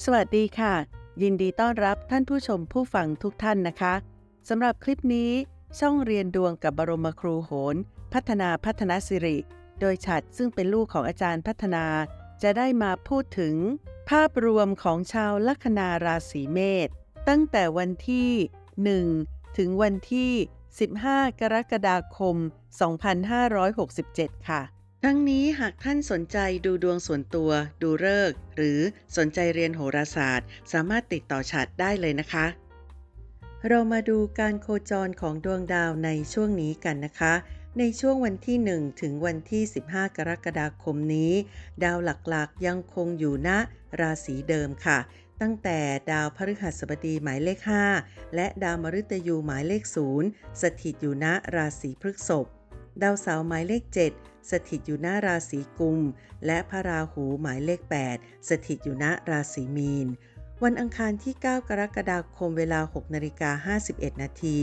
สวัสดีค่ะ ยินดีต้อนรับท่านผู้ชมผู้ฟังทุกท่านนะคะสำหรับคลิปนี้ช่องเรียนดวงกับบรมครูโหน พัฒนาพัฒนสิริ โดยฉัดซึ่งเป็นลูกของอาจารย์พัฒนา จะได้มาพูดถึง ภาพรวมของชาวลัคนาราศีเมษตั้งแต่วันที่ 1 ถึงวันที่ 15 กรกฎาคม 2567 ค่ะ ทั้งนี้หากท่านสนใจดูดวงส่วนตัว ดูฤกษ์หรือสนใจเรียนโหราศาสตร์ สามารถติดต่อฉัดได้เลยนะคะ เรามาดูการโคจรของดวงดาวในช่วงนี้กันนะคะ ในช่วงวันที่ 1 ถึงวันที่ 15 กรกฎาคมนี้ ดาวหลักๆยังคงอยู่ณราศีเดิมค่ะ ตั้งแต่ดาวพฤหัสบดีหมายเลข 5 และดาวมฤตยูหมายเลข 0 สถิตอยู่ณราศีพฤษภ ดาวเสาร์หมายเลข 7 สถิตอยู่หน้าราศีกุม และพระราหูหมายเลข 8 สถิตอยู่ณราศีมีน วันอังคารที่ 9 กรกฎาคมเวลา6นาฬิกา51 นาที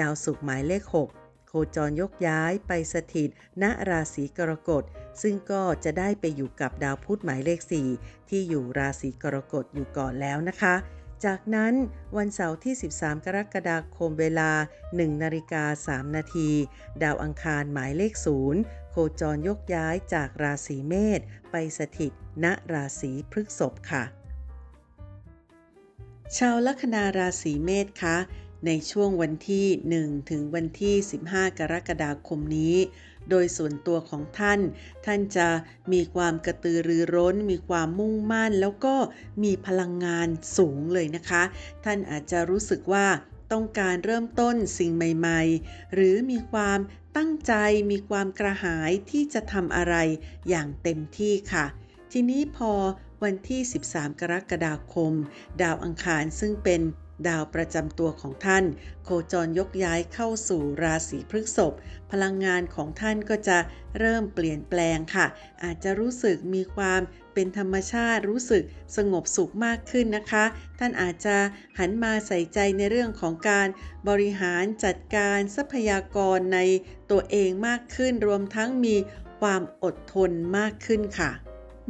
ดาวศุกร์หมายเลข6โคจรยกย้ายไปสถิตณราศีกรกฎ ซึ่งก็จะได้ไปอยู่กับดาวพุธหมายเลข 4 ที่อยู่ราศีกรกฎอยู่ก่อนแล้วนะคะ จากนั้นวันเสาร์ที่ 13 กรกฎาคมเวลา 1 นาฬิกา 3 นาที ดาวอังคารหมายเลข 0 โคจรยกย้ายจากราศีเมษไปสถิตณราศีพฤกษภค่ะ ชาวลัคนาราศีเมษคะในช่วงวันที่ 1 ถึงวันที่ 15 กรกฎาคมนี้ โดยส่วนตัวของท่าน ท่านจะมีความกระตือรือร้น มีความมุ่งมั่น แล้วก็มีพลังงานสูงเลยนะคะ ท่านอาจจะรู้สึกว่าต้องการเริ่มต้นสิ่งใหม่ๆ หรือมีความตั้งใจมีความกระหายที่จะทำอะไรอย่างเต็มที่ค่ะ ทีนี้พอวันที่ 13 กรกฎาคม ดาวอังคารซึ่งเป็น ดาวประจำตัวของท่าน โคจรยกย้ายเข้าสู่ราศีพฤษภพลังงานของท่านก็จะเริ่มเปลี่ยนแปลงค่ะ อาจจะรู้สึกมีความเป็นธรรมชาติรู้สึกสงบสุขมากขึ้นนะคะ ท่านอาจจะหันมาใส่ใจในเรื่องของการบริหารจัดการทรัพยากรในตัวเองมากขึ้น รวมทั้งมีความอดทนมากขึ้นค่ะ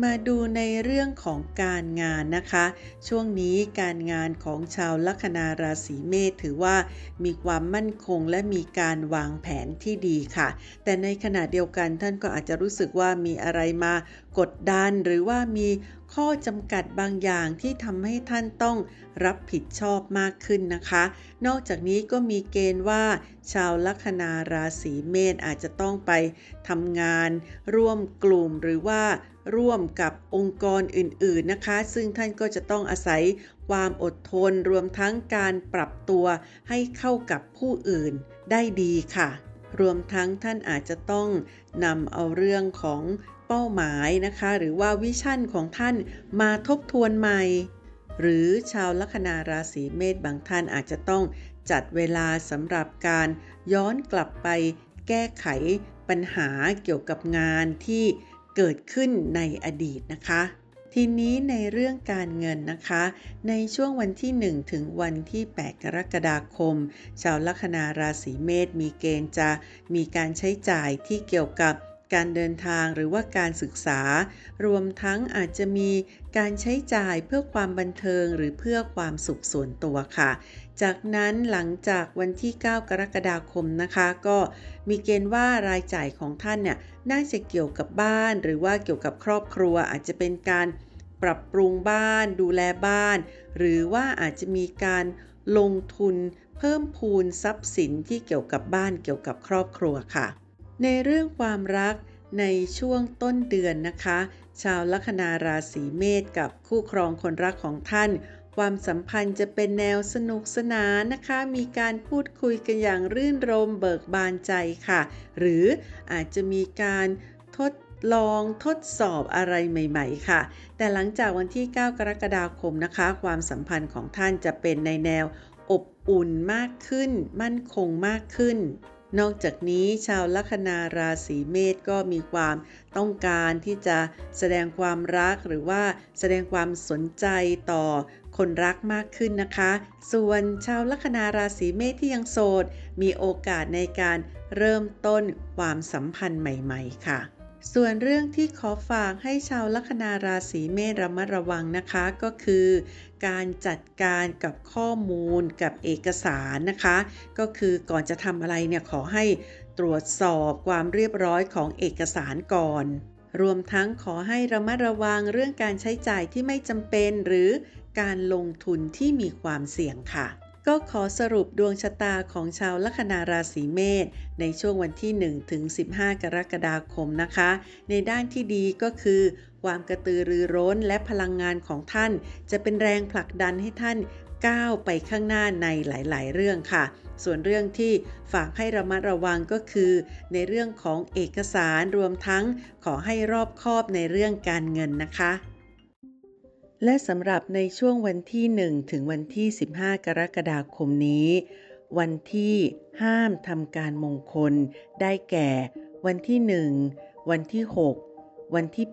มาดูในเรื่องของการงานนะคะ ช่วงนี้การงานของชาวลัคนาราศีเมษถือว่ามีความมั่นคงและมีการวางแผนที่ดีค่ะ แต่ในขณะเดียวกันท่านก็อาจจะรู้สึกว่ามีอะไรมากดดันหรือว่ามี ข้อจำกัดบางอย่างที่ทำให้ท่านต้องรับผิดชอบมากขึ้นนะคะ นอกจากนี้ก็มีเกณฑ์ว่า ชาวลัคนาราศีเมษอาจจะต้องไปทำงาน ร่วมกลุ่มหรือว่าร่วมกับองค์กรอื่นๆนะคะ ซึ่งท่านก็จะต้องอาศัยความอดทนรวมทั้งการปรับตัวให้เข้ากับผู้อื่นได้ดีค่ะ รวมทั้งท่านอาจจะต้องนำเอาเรื่องของ เป้าหมายนะคะ หรือว่าวิชั่นของท่านมาทบทวนใหม่ หรือชาวลัคนาราศีเมษบางท่านอาจจะต้องจัดเวลาสำหรับการย้อนกลับไปแก้ไขปัญหาเกี่ยวกับงานที่เกิดขึ้นในอดีตนะคะ ทีนี้ในเรื่องการเงินนะคะ ในช่วงวันที่ 1 ถึงวันที่ 8 กรกฎาคม ชาวลัคนาราศีเมษมีเกณฑ์จะมีการใช้จ่ายที่เกี่ยวกับ การเดินทางหรือว่าการศึกษา รวมทั้งอาจจะมีการใช้จ่ายเพื่อความบันเทิงหรือเพื่อความสุขส่วนตัวค่ะ จากนั้นหลังจากวันที่ 9 กรกฎาคมนะคะ ก็มีเกณฑ์ว่ารายจ่ายของท่านเนี่ยน่าจะเกี่ยวกับบ้าน หรือว่าเกี่ยวกับครอบครัวอาจจะเป็นการปรับปรุงบ้าน ดูแลบ้าน หรือว่าอาจจะมีการลงทุนเพิ่มพูนทรัพย์สินที่เกี่ยวกับบ้านเกี่ยวกับครอบครัวค่ะ ในเรื่องความรักในช่วงต้นเดือนนะคะ ชาวลัคนาราศีเมษกับคู่ครองคนรักของท่าน ความสัมพันธ์จะเป็นแนวสนุกสนานนะคะ มีการพูดคุยกันอย่างรื่นรมเบิกบานใจค่ะ หรืออาจจะมีการทดลองทดสอบอะไรใหม่ๆ ค่ะ แต่หลังจากวันที่ 9 กรกฎาคมนะคะ ความสัมพันธ์ของท่านจะเป็นในแนวอบอุ่นมากขึ้น มั่นคงมากขึ้น นอกจากนี้ชาวลัคนาราศีเมษก็มีความต้องการที่จะแสดงความรักหรือว่าแสดงความสนใจต่อคนรักมากขึ้นนะคะ ส่วนชาวลัคนาราศีเมษที่ยังโสด มีโอกาสในการเริ่มต้นความสัมพันธ์ใหม่ ๆ ค่ะ ส่วนเรื่องที่ขอฝากให้ชาวลัคนาราศีเมษระมัดระวังนะคะก็คือ การจัดการกับข้อมูลกับเอกสารนะคะ ก็คือก่อนจะทำอะไรเนี่ยขอให้ตรวจสอบความเรียบร้อยของเอกสารก่อน รวมทั้งขอให้ระมัดระวังเรื่องการใช้จ่ายที่ไม่จำเป็นหรือการลงทุนที่มีความเสี่ยงค่ะ ก็ขอสรุปดวงชะตาของชาวลัคนาราศีเมษในช่วงวันที่ 1 ถึง 15 กรกฎาคมนะคะ ในด้านที่ดีก็คือ ความกระตือรือร้นและพลังงานของท่าน จะเป็นแรงผลักดันให้ท่านก้าวไปข้างหน้าในหลาย ๆ เรื่องค่ะ ส่วนเรื่องที่ฝากให้ระมัดระวังก็คือ ในเรื่องของเอกสารรวมทั้งขอให้รอบคอบในเรื่องการเงินนะคะ และสำหรับในช่วงวันที่ 1 ถึงวันที่ 15 กรกฎาคมนี้ วันที่ห้ามทำการมงคล ได้แก่ วันที่ 1 วันที่ 6 วันที่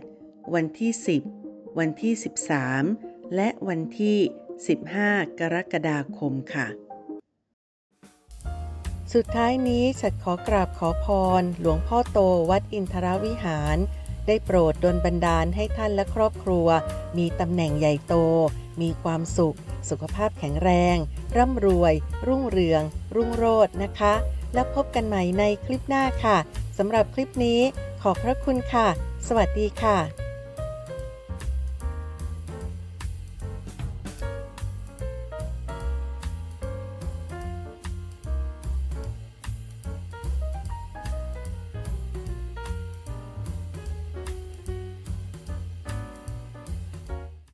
8 วันที่ 10 วันที่ 13 และวันที่ 15 กรกฎาคมค่ะ สุดท้ายนี้ฉัดขอกราบขอพร หลวงพ่อโตวัดอินทรวิหาร ได้โปรดดลบันดาลให้ท่านและครอบครัว มีตำแหน่งใหญ่โต มีความสุข สุขภาพแข็งแรง ร่ำรวย รุ่งเรือง รุ่งโรจน์นะคะ แล้วพบกันใหม่ในคลิปหน้าค่ะสำหรับคลิปนี้ขอบพระคุณค่ะ สวัสดีค่ะ